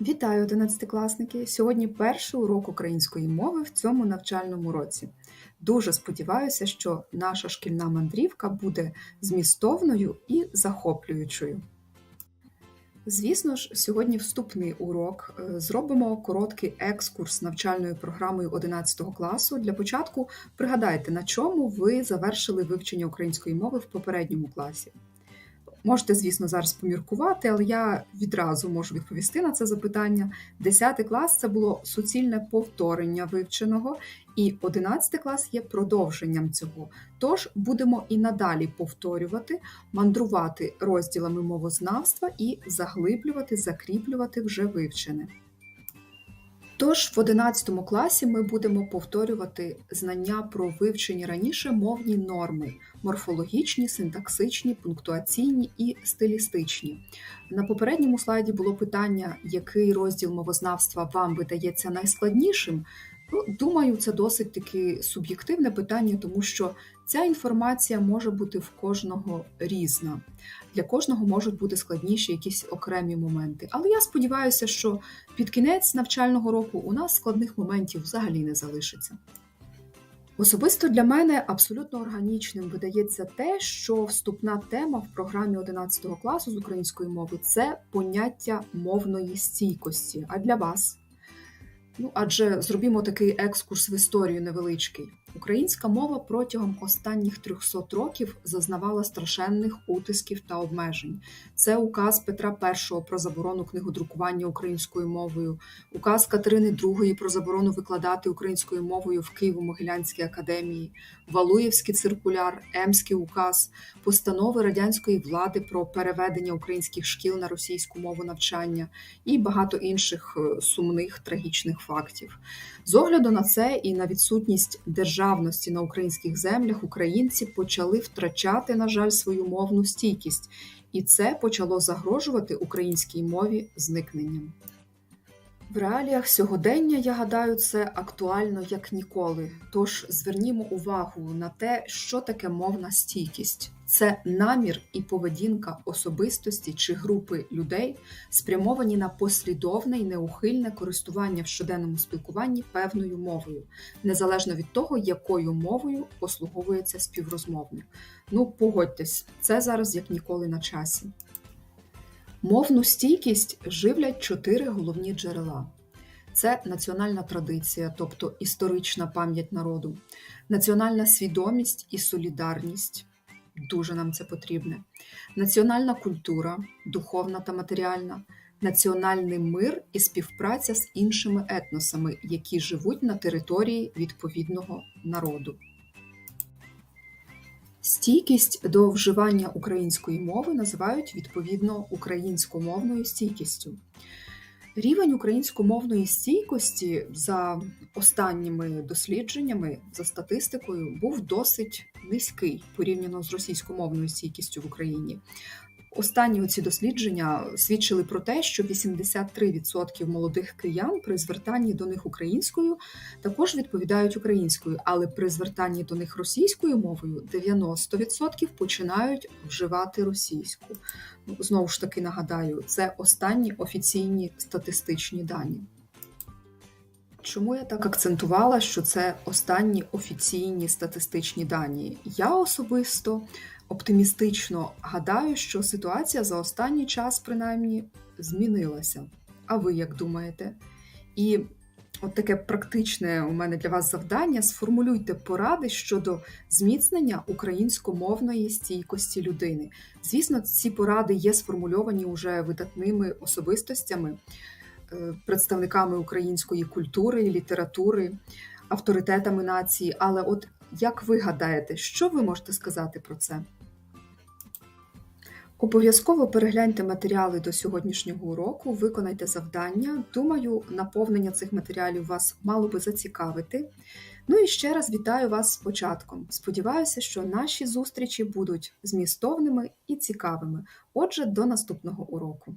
Вітаю, одинадцятикласники! Сьогодні перший урок української мови в цьому навчальному році. Дуже сподіваюся, що наша шкільна мандрівка буде змістовною і захоплюючою. Звісно ж, сьогодні вступний урок. Е, Зробимо короткий екскурс навчальною програмою 11 класу. Для початку пригадайте, на чому ви завершили вивчення української мови в попередньому класі. Можете, звісно, зараз поміркувати, але я відразу можу відповісти на це запитання. 10 клас це було суцільне повторення вивченого, і 11 клас є продовженням цього. Тож будемо і надалі повторювати, мандрувати розділами мовознавства і заглиблювати, закріплювати вже вивчене. Тож в 11 класі ми будемо повторювати знання про вивчені раніше мовні норми морфологічні, синтаксичні, пунктуаційні і стилістичні. На попередньому слайді було питання, який розділ мовознавства вам видається найскладнішим. Ну, думаю, це досить таки суб'єктивне питання, тому що ця інформація може бути в кожного різна. Для кожного можуть бути складніші якісь окремі моменти. Але я сподіваюся, що під кінець навчального року у нас складних моментів взагалі не залишиться. Особисто для мене абсолютно органічним видається те, що вступна тема в програмі 11 класу з української мови це поняття мовної стійкості. А для вас? Ну, адже зробімо такий екскурс в історію невеличкий. Українська мова протягом останніх 300 років зазнавала страшенних утисків та обмежень. Це указ Петра І про заборону книгодрукування українською мовою, указ Катерини II про заборону викладати українською мовою в Києво-Могилянській академії, Валуєвський циркуляр, Емський указ, постанови радянської влади про переведення українських шкіл на російську мову навчання і багато інших е, сумних трагічних фактів. З огляду на це і на відсутність державності на українських землях українці почали втрачати, на жаль, свою мовну стійкість, і це почало загрожувати українській мові зникненням. В реаліях сьогодення, я гадаю, це актуально як ніколи. Тож звернімо увагу на те, що таке мовна стійкість. Це намір і поведінка особистості чи групи людей, спрямовані на послідовне і неухильне користування в щоденному спілкуванні певною мовою, незалежно від того, якою мовою послуговується співрозмовник. Ну, погодьтесь, це зараз як ніколи на часі. Мовну стійкість живлять чотири головні джерела: це національна традиція, тобто історична пам'ять народу, національна свідомість і солідарність. Дуже нам це потрібне, національна культура, духовна та матеріальна, національний мир і співпраця з іншими етносами, які живуть на території відповідного народу. Стійкість до вживання української мови називають відповідно українськомовною стійкістю. Рівень українськомовної стійкості за останніми дослідженнями, за статистикою, був досить низький порівняно з російськомовною стійкістю в Україні. Останні ці дослідження свідчили про те, що 83% молодих киян при звертанні до них українською також відповідають українською, але при звертанні до них російською мовою 90% починають вживати російську. Ну, знову ж таки нагадаю, це останні офіційні статистичні дані. Чому я так акцентувала, що це останні офіційні статистичні дані? Я особисто оптимістично гадаю, що ситуація за останній час, принаймні, змінилася. А ви як думаєте? І от таке практичне у мене для вас завдання: сформулюйте поради щодо зміцнення українськомовної стійкості людини. Звісно, ці поради є сформульовані уже видатними особистостями, е, представниками української культури, літератури, авторитетами нації. Але от як ви гадаєте, що ви можете сказати про це? Обов'язково перегляньте матеріали до сьогоднішнього уроку, виконайте завдання. Думаю, наповнення цих матеріалів вас мало би зацікавити. Ну і ще раз вітаю вас з початком. Сподіваюся, що наші зустрічі будуть змістовними і цікавими. Отже, до наступного уроку.